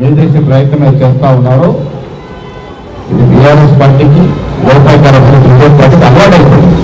మీరు ప్రయత్నం మీరు చేస్తూ ఉన్నారు ఇది బీఆర్ఎస్ పార్టీకి లోపాయకర బీజేపీ పార్టీకి అలవాటైపోయింది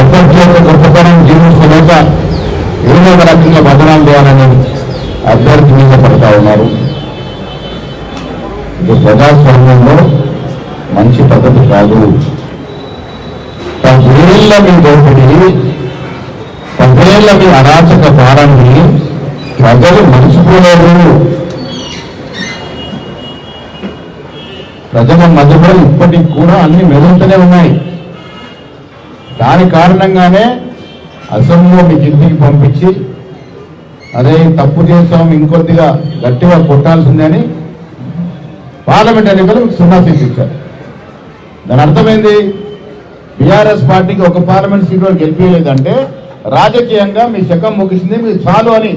అభ్యర్థి యొక్క గొప్పతనం జీవించలేక ఏదో ఒక రకంగా బదనాలు చేయాలని అభ్యర్థి మీద పడతా ఉన్నారు. ఇది ప్రజాస్వామ్యంలో మంచి పద్ధతి కాదు. పదేళ్ళ మీ దోపిడీ పదేళ్ళ మీ అరాచక పాలనని ప్రజలు మర్చిపోలేదు ప్రజల మధ్యలో ఇప్పటికి కూడా అన్ని మెదులుతూనే ఉన్నాయి. దాని కారణంగానే అసెంబ్లీలో జిల్లీకి ఇంటికి పంపించి అదే తప్పు చేసాం ఇంకొద్దిగా గట్టిగా కొట్టాల్సిందని పార్లమెంట్ ఎన్నికలు సున్నా సీట్లు ఇచ్చారు. దాని అర్థమైంది బీఆర్ఎస్ పార్టీకి ఒక పార్లమెంట్ సీట్ వరకు గెలిపించలేదంటే రాజకీయంగా మీ శకం ముగిసింది మీరు చాలు అని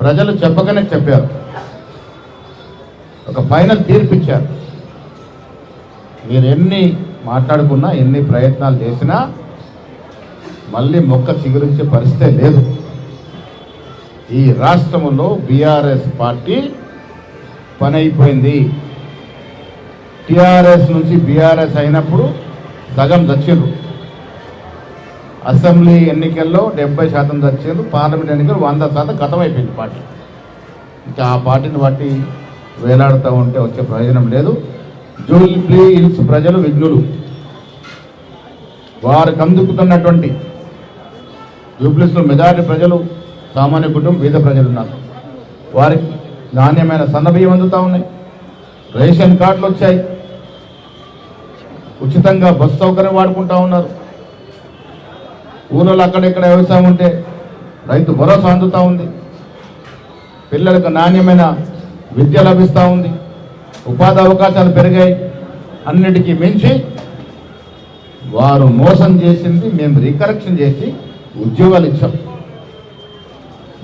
ప్రజలు చెప్పకనే చెప్పారు. ఒక ఫైనల్ తీర్పిచ్చారు. మీరు ఎన్ని మాట్లాడుకున్నా ఎన్ని ప్రయత్నాలు చేసినా మళ్ళీ మొక్క చిగురించే పరిస్థితే లేదు. ఈ రాష్ట్రంలో బీఆర్ఎస్ పార్టీ పని అయిపోయింది టీఆర్ఎస్ నుంచి బీఆర్ఎస్ అయినప్పుడు సగం దచ్చిండ్రు అసెంబ్లీ ఎన్నికల్లో డెబ్బై శాతం దచ్చిండ్రు పార్లమెంట్ ఎన్నికలు వంద శాతం గతమైపోయింది పార్టీ. ఇంకా ఆ పార్టీని బట్టి వేలాడుతూ ఉంటే వచ్చే ప్రయోజనం లేదు. జూబ్లీ హిల్స్ ప్రజలు విఘ్నులు. వారికి అందుకుతున్నటువంటి జూబ్లీస్లో మెజారిటీ ప్రజలు సామాన్య కుటుంబం పేద ప్రజలు ఉన్నారు. వారికి నాణ్యమైన సన్నబియ్యం అందుతూ ఉన్నాయి. రేషన్ కార్డులు వచ్చాయి. ఉచితంగా బస్ సౌకర్యం వాడుకుంటూ ఉన్నారు. ఊళ్ళో అక్కడెక్కడ వ్యవసాయం ఉంటే రైతు భరోసా అందుతూ ఉంది. పిల్లలకు నాణ్యమైన విద్య లభిస్తూ ఉంది. ఉపాధి అవకాశాలు పెరిగాయి. అన్నిటికీ మించి వారు మోసం చేసింది మేము రికరెక్షన్ చేసి ఉద్యోగాలు ఇచ్చాం.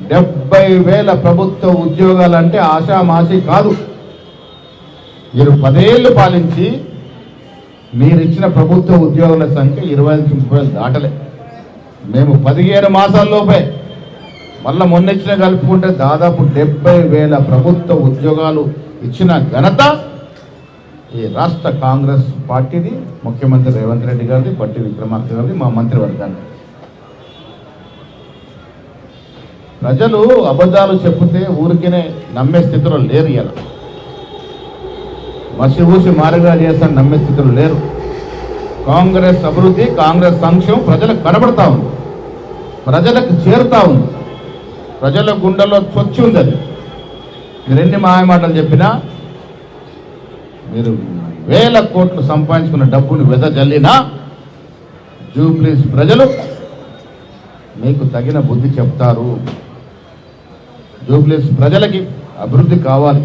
డెబ్బై వేల ప్రభుత్వ ఉద్యోగాలు అంటే ఆషామాషి కాదు. మీరు పదేళ్ళు పాలించి మీరు ఇచ్చిన ప్రభుత్వ ఉద్యోగుల సంఖ్య ఇరవై ఐదు ముప్పై దాటలే. మేము పదిహేను మాసాల్లోపే మళ్ళీ మొన్న ఇచ్చిన కలుపుకుంటే దాదాపు డెబ్బై వేల ప్రభుత్వ ఉద్యోగాలు ఇచ్చిన ఘనత ఈ రాష్ట్ర కాంగ్రెస్ పార్టీది ముఖ్యమంత్రి రేవంత్ రెడ్డి గారిది బట్టి విక్రమార్క గారిది మా మంత్రివర్గాన్ని. ప్రజలు అబద్ధాలు చెప్తే ఊరికినే నమ్మే స్థితిలో లేరు ఇలా మసి ఊసి మారుగా చేస్తాను నమ్మే స్థితిలో లేరు. కాంగ్రెస్ అభివృద్ధి కాంగ్రెస్ సంక్షేమం ప్రజలకు కనబడతా ఉంది. ప్రజలకు చేరుతా ఉంది. ప్రజల గుండెల్లో చొచ్చి ఉంది అది. మీరు ఎన్ని మాయమాటలు చెప్పినా మీరు వేల కోట్లు సంపాదించుకున్న డబ్బును వెదజల్లినా జూబ్లీస్ ప్రజలు మీకు తగిన బుద్ధి చెప్తారు. జూబ్లీస్ ప్రజలకి అభివృద్ధి కావాలి.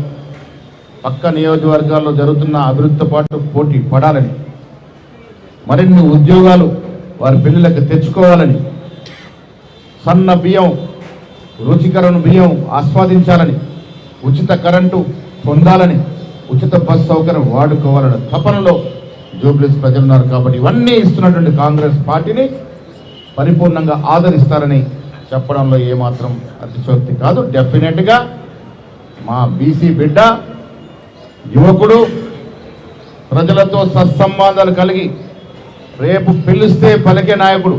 పక్క నియోజకవర్గాల్లో జరుగుతున్న అభివృద్ధితో పాటు పోటీ పడాలని మరిన్ని ఉద్యోగాలు వారి పిల్లలకు తెచ్చుకోవాలని సన్న బియ్యం రుచికరణ బియ్యం ఆస్వాదించాలని ఉచిత కరెంటు పొందాలని ఉచిత బస్ సౌకర్యం వాడుకోవాలనే తపనలో జూబ్లీస్ ప్రజలు ఉన్నారు కాబట్టి ఇవన్నీ ఇస్తున్నటువంటి కాంగ్రెస్ పార్టీని పరిపూర్ణంగా ఆదరిస్తారని చెప్పడంలో ఏమాత్రం అతిశోక్తి కాదు. డెఫినెట్గా మా బీసీ బిడ్డ యువకుడు ప్రజలతో సత్సంబంధాలు కలిగి రేపు పిలిస్తే పలికే నాయకుడు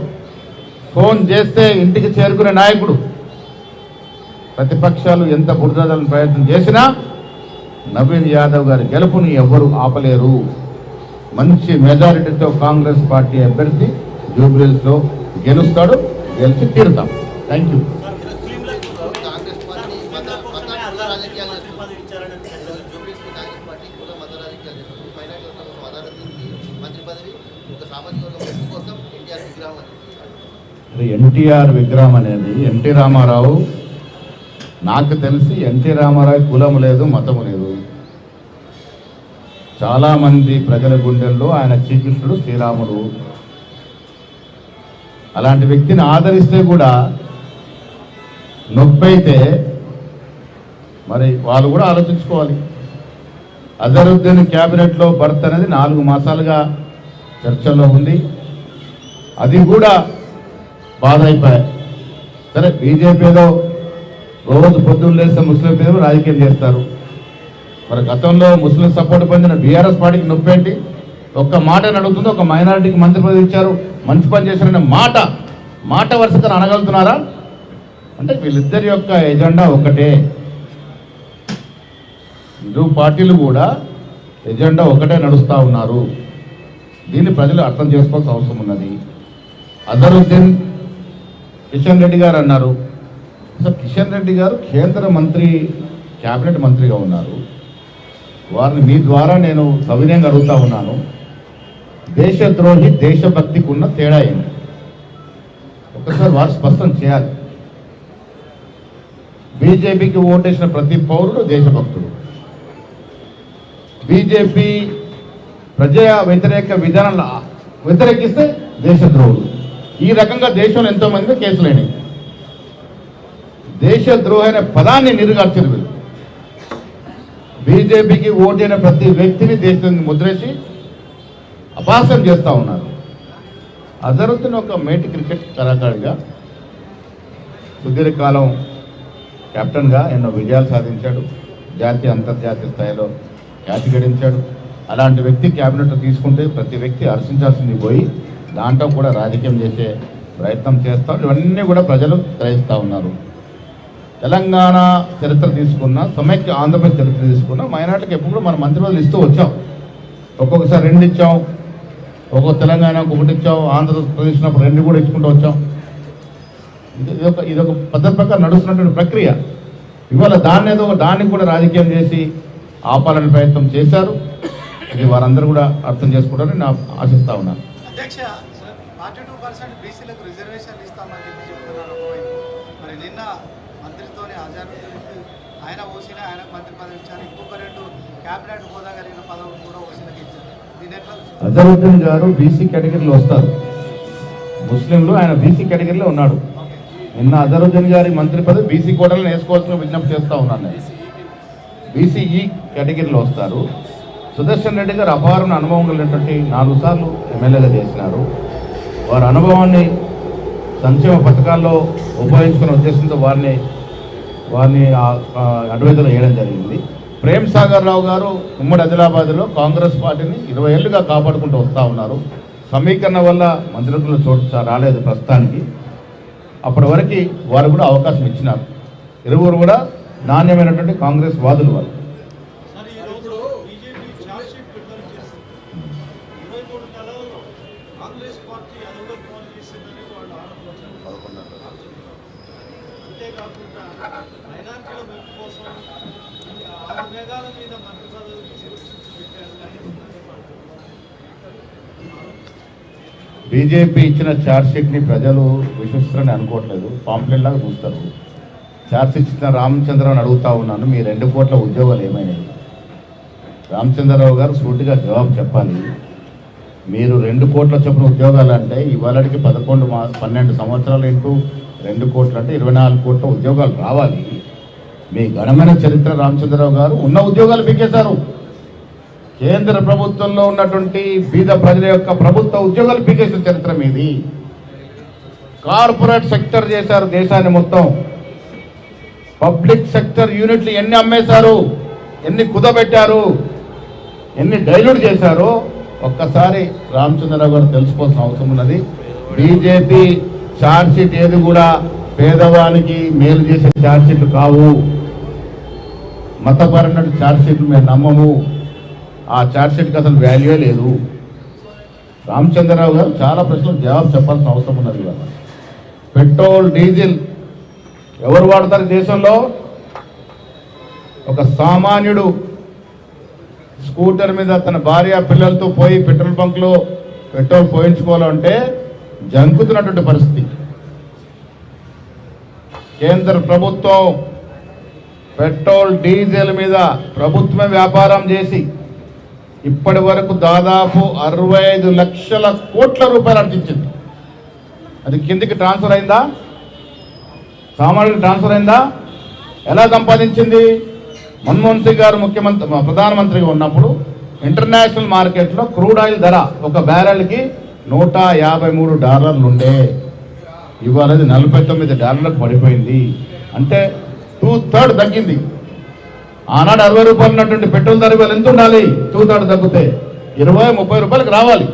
ఫోన్ చేస్తే ఇంటికి చేరుకునే నాయకుడు. ప్రతిపక్షాలు ఎంత బురదలను ప్రయత్నం చేసినా నవీన్ యాదవ్ గారి గెలుపుని ఎవ్వరూ ఆపలేరు. మంచి మెజారిటీతో కాంగ్రెస్ పార్టీ అభ్యర్థి జూబ్లీస్లో గెలుస్తాడు గెలిచి తీరుతాం. థ్యాంక్ యూ కాంగ్రెస్ పార్టీ మత మతాత్మక రాజకీయాలు చేస్తుంది జూబ్లీస్ కాంగ్రెస్ పార్టీ కూడా మత రాజకీయాలు చేస్తుంది ఫైనాన్స్ కోసం అదాలతీకి మంత్రి పదవి ఒక సామాజిక వర్గం మెప్పు కోసం ఎన్టీఆర్ విగ్రహం అని ఎన్టీఆర్ విగ్రహం అనేది ఎన్టీ రామారావు నాకు తెలిసి ఎన్టీ రామారావు కులం లేదు మతం లేదు. చాలామంది ప్రజల గుండెల్లో ఆయన శ్రీకృష్ణుడు శ్రీరాముడు. అలాంటి వ్యక్తిని ఆదరిస్తే కూడా నొప్పైతే మరి వాళ్ళు కూడా ఆలోచించుకోవాలి. అజరుద్దీన్ క్యాబినెట్లో భర్త అనేది నాలుగు మాసాలుగా చర్చల్లో ఉంది. అది కూడా బాధ అయిపోయాయి సరే బీజేపీలో రోజు పొద్దున్న లేస్తే ముస్లిం మీద రాజకీయం చేస్తారు. మరి గతంలో ముస్లిం సపోర్ట్ పొందిన బీఆర్ఎస్ పార్టీకి నొప్పేంటి? ఒక్క మాట అడుగుతుంది ఒక మైనారిటీకి మంత్రి పదవి ఇచ్చారు మంచి పని చేశారనే మాట. మాట వరుసగా అనగలుగుతున్నారా? అంటే వీళ్ళిద్దరి యొక్క ఎజెండా ఒకటే. ఇరు పార్టీలు కూడా ఎజెండా ఒకటే నడుస్తూ ఉన్నారు. దీన్ని ప్రజలు అర్థం చేసుకోవాల్సిన అవసరం ఉన్నది. అజరుద్దీన్ కిషన్ రెడ్డి గారు అన్నారు. అసలు కిషన్ రెడ్డి గారు కేంద్ర మంత్రి క్యాబినెట్ మంత్రిగా ఉన్నారు. వారిని మీ ద్వారా నేను సవినయంగా అడుగుతా ఉన్నాను. దేశద్రోహి దేశభక్తికి ఉన్న తేడా ఏంటి ఒకసారి వారు స్పష్టం చేయాలి. బీజేపీకి ఓటేసిన ప్రతి పౌరుడు దేశభక్తుడు. బీజేపీ ప్రజా వ్యతిరేక విధానాలు వ్యతిరేకిస్తే దేశద్రోహుడు. ఈ రకంగా దేశంలో ఎంతో మంది అయినాయి. దేశద్రోహి అనే పదాన్ని నిరుగార్చారు వీళ్ళు. బీజేపీకి ఓటైన ప్రతి వ్యక్తిని దేశాన్ని ముద్రేసి అపాసం చేస్తూ ఉన్నారు. అజరుద్దీన్ ఒక మేటి క్రికెట్ కళాకారుడిగా సుదీర్ఘకాలం కెప్టెన్గా ఎన్నో విజయాలు సాధించాడు. జాతీయ అంతర్జాతీయ స్థాయిలో ఖ్యాతి గడించాడు. అలాంటి వ్యక్తి క్యాబినెట్ తీసుకుంటే ప్రతి వ్యక్తి హర్షించాల్సింది పోయి దాంట్లో కూడా రాజకీయం చేసే ప్రయత్నం చేస్తాం. ఇవన్నీ కూడా ప్రజలు గ్రహిస్తూ ఉన్నారు. తెలంగాణ చరిత్ర తీసుకున్న సమైక్య ఆంధ్రప్రదేశ్ చరిత్ర తీసుకున్న మైనార్టీకి ఎప్పుడు మనం మన మంత్రి ఇస్తూ వచ్చాం. ఒక్కొక్కసారి రెండు ఇచ్చాం. ఒక్కొక్క తెలంగాణకు ఒకటి ఇచ్చాం. ఆంధ్రప్రదేశ్ ఉన్నప్పుడు రెండు కూడా ఇచ్చుకుంటూ వచ్చాం. ఇది ఇది ఒక ఇది ఒక పద్ధతి ప్రకారం నడుస్తున్నటువంటి ప్రక్రియ. ఇవాళ దాన్ని ఏదో దాన్ని కూడా రాజకీయం చేసి ఆపాలని ప్రయత్నం చేశారు. ఇది వారందరూ కూడా అర్థం చేసుకుంటారని నా ఆశిస్తా ఉన్నాను. అధ్యక్ష ఫార్టీ టూ పర్సెంట్ బీసీలకు రిజర్వేషన్ ఇస్తామని చెప్పి చెప్తున్నారు ఒకవైపు మరి నిన్న మంత్రితోనే ఆజాద్ ఆయన ఓసిన ఆయన మంత్రి పదవి ఇచ్చారు. ఇంకొక రెండు క్యాబినెట్ హోదా కలిగిన పదవులు కూడా ఓసీలకు ఇచ్చారు? అజరుద్దీన్ గారు బీసీ కేటగిరీలో వస్తారు. ముస్లింలు ఆయన బీసీ కేటగిరీలో ఉన్నాడు. నిన్న అజరుద్దీన్ గారి మంత్రి పదవి బీసీ కోటలను వేసుకోవాల్సిన విజ్ఞప్తి చేస్తా ఉన్నాను నేను. బీసీఈ కేటగిరీలో వస్తారు. సుదర్శన్ రెడ్డి గారు అపారమైన అనుభవం కలిగినటువంటి నాలుగు సార్లు ఎమ్మెల్యేగా చేసినారు. వారి అనుభవాన్ని సంక్షేమ పథకాల్లో ఉపయోగించుకునే ఉద్దేశంతో వారిని వారిని అడ్వైజర్ వేయడం జరిగింది. ప్రేమ్ సాగర్ రావు గారు ఉమ్మడి ఆదిలాబాద్లో కాంగ్రెస్ పార్టీని ఇరవై ఏళ్ళుగా కాపాడుకుంటూ వస్తూ ఉన్నారు. సమీకరణ వల్ల మంత్రివర్గంలో చోటు రాలేదు ప్రస్తుతానికి. అప్పటి వరకు వారు కూడా అవకాశం ఇచ్చినారు. ఇరువురు కూడా నాణ్యమైనటువంటి కాంగ్రెస్ వాదులు వారు. అంతేకాకుండా మైనార్టీల మెప్పు కోసం ఆరు మేఘాల మీద మంత్రి పదవి బీజేపీ ఇచ్చిన ఛార్జ్షీట్ని ప్రజలు విశ్వసిస్తారని అనుకోవట్లేదు. పాంప్లెట్ లాగా చూస్తారు. ఛార్జ్షీట్ ఇచ్చిన రామచంద్రరావుని అడుగుతా ఉన్నాను. మీ రెండు కోట్ల ఉద్యోగాలు ఏమైనాయి? రామచంద్రరావు గారు సూటిగా జవాబు చెప్పాలి. మీరు రెండు కోట్ల చొప్పున ఉద్యోగాలు అంటే ఇవాళకి పదకొండు మా పన్నెండు సంవత్సరాలు ఇంటూ రెండు కోట్లు అంటే ఇరవై నాలుగు కోట్ల ఉద్యోగాలు రావాలి. మీ ఘనమైన చరిత్ర రామచంద్రరావు గారు ఉన్న ఉద్యోగాలు పీకేశారు. కేంద్ర ప్రభుత్వంలో ఉన్నటువంటి బీద ప్రజల యొక్క ప్రభుత్వ ఉద్యోగాలు పీకేసిన చరిత్ర మీది. కార్పొరేట్ సెక్టర్ చేశారు దేశాన్ని మొత్తం. పబ్లిక్ సెక్టర్ యూనిట్లు ఎన్ని అమ్మేశారు? ఎన్ని కుదబెట్టారు? ఎన్ని డైల్యూట్ చేశారో? ఒక్కసారి రామచంద్రరావు గారు తెలుసుకోవాల్సిన అవసరం ఉన్నది. బీజేపీ ఛార్జ్షీట్ ఏది కూడా పేదవానికి మేలు చేసే ఛార్జ్షీట్లు కావు. మతపరమైన ఛార్జ్షీట్లు మేము నమ్మము. ఆ ఛార్జ్షీట్కి అసలు వాల్యూ లేదు. రామచంద్రరావు గారు చాలా ప్రశ్నలు జవాబు చెప్పాల్సిన అవసరం ఉన్నది కదా పెట్రోల్ డీజిల్ ఎవరు వాడతారు దేశంలో? ఒక సామాన్యుడు స్కూటర్ మీద తన భార్య పిల్లలతో పోయి పెట్రోల్ బంక్లో పెట్రోల్ పోయించుకోవాలంటే జంకుతున్నటువంటి పరిస్థితి. కేంద్ర ప్రభుత్వం పెట్రోల్ డీజిల్ మీద ప్రభుత్వమే వ్యాపారం చేసి ఇప్పటి వరకు దాదాపు అరవై ఐదు లక్షల కోట్ల రూపాయలు అర్జించింది. అది కిందికి ట్రాన్స్ఫర్ అయిందా? సామాన్యుడికి ట్రాన్స్ఫర్ అయిందా? ఎలా సంపాదించింది? మన్మోహన్ సింగ్ గారు ముఖ్యమంత్రి ప్రధానమంత్రిగా ఉన్నప్పుడు ఇంటర్నేషనల్ మార్కెట్లో క్రూడ్ ఆయిల్ ధర ఒక బ్యారెల్కి నూట యాభై మూడు డాలర్లు ఉండే. ఇవాళ అది నలభై తొమ్మిది డాలర్లకు పడిపోయింది. అంటే టూ థర్డ్ తగ్గింది. ఆనాడు అరవై రూపాయలు ఉన్నటువంటి పెట్రోల్ ధర ఇవాళ ఎంత ఉండాలి? టూ థర్డ్ తగ్గితే ఇరవై ముప్పై రూపాయలకు రావాలి.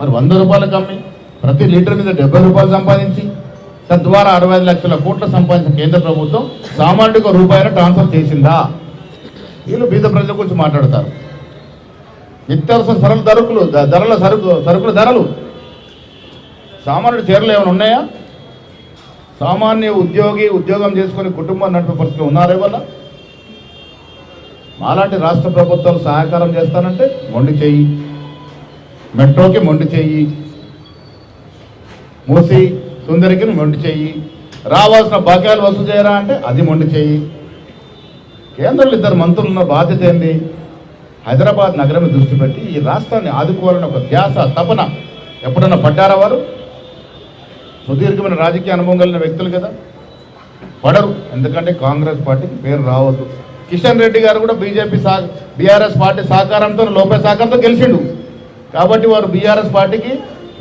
మరి వంద రూపాయలకు అమ్మి ప్రతి లీటర్ మీద డెబ్బై రూపాయలు సంపాదించి తద్వారా అరవై ఐదు లక్షల కోట్ల సంపాదించిన కేంద్ర ప్రభుత్వం సామాన్యుడికి రూపాయలు ట్రాన్స్ఫర్ చేసిందా? వీళ్ళు బీద ప్రజల గురించి మాట్లాడతారు. నిత్యావసర సరళ ధరకులు ధరల సరుకు సరుకుల ధరలు. సామాన్యుడు చీరలు ఏమైనా ఉన్నాయా? సామాన్య ఉద్యోగి ఉద్యోగం చేసుకుని కుటుంబం నడిపే పరిస్థితులు ఉన్నారే వల్ల మాలాంటి రాష్ట్ర ప్రభుత్వాలు సహకారం చేస్తానంటే మొండి చెయ్యి. మెట్రోకి మొండి చెయ్యి. మూసి సుందరికి మొండి చెయ్యి. రావాల్సిన బాక్యాలు వసూలు చేయరా అంటే అది మొండి చెయ్యి. కేంద్రంలో ఇద్దరు మంత్రులు ఉన్న బాధ్యత ఏంది? హైదరాబాద్ నగరం దృష్టి పెట్టి ఈ రాష్ట్రాన్ని ఆదుకోవాలని ఒక ధ్యాస తపన ఎప్పుడన్నా పడ్డారా వారు? సుదీర్ఘమైన రాజకీయ అనుభవం కలిగిన వ్యక్తులు కదా. పడరు. ఎందుకంటే కాంగ్రెస్ పార్టీకి పేరు రావద్దు. కిషన్ రెడ్డి గారు కూడా బీజేపీ సా బీఆర్ఎస్ పార్టీ సహకారంతో లోపే సహకారంతో గెలిచిండు. కాబట్టి వారు బీఆర్ఎస్ పార్టీకి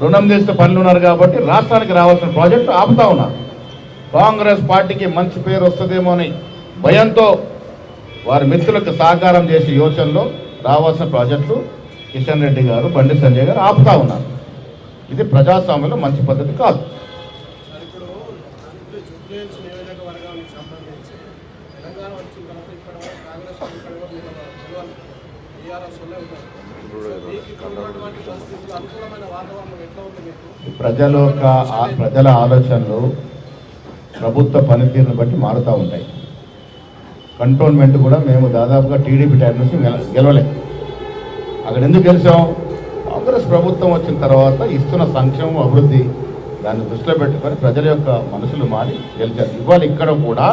రుణం చేస్తే పనులు ఉన్నారు కాబట్టి రాష్ట్రానికి రావాల్సిన ప్రాజెక్టు ఆపుతా ఉన్నారు. కాంగ్రెస్ పార్టీకి మంచి పేరు వస్తుందేమో అని భయంతో వారి మిత్రులకు సహకారం చేసే యోచనలో రావాల్సిన ప్రాజెక్టులు కిషన్ రెడ్డి గారు బండి సంజయ్ గారు ఆపుతా ఉన్నారు. ఇది ప్రజాస్వామ్యంలో మంచి పద్ధతి కాదు. ప్రజల యొక్క ప్రజల ఆలోచనలు ప్రభుత్వ పనితీరును బట్టి మారుతూ ఉంటాయి. కంటోన్మెంట్ కూడా మేము దాదాపుగా టీడీపీ టైం నుంచి గెల- అక్కడ ఎందుకు గెలిచాం? కాంగ్రెస్ ప్రభుత్వం వచ్చిన తర్వాత ఇస్తున్న సంక్షేమం అభివృద్ధి దాన్ని దృష్టిలో పెట్టుకొని ప్రజల యొక్క మనసులు మారి గెలిచారు. ఇవాళ ఇక్కడ కూడా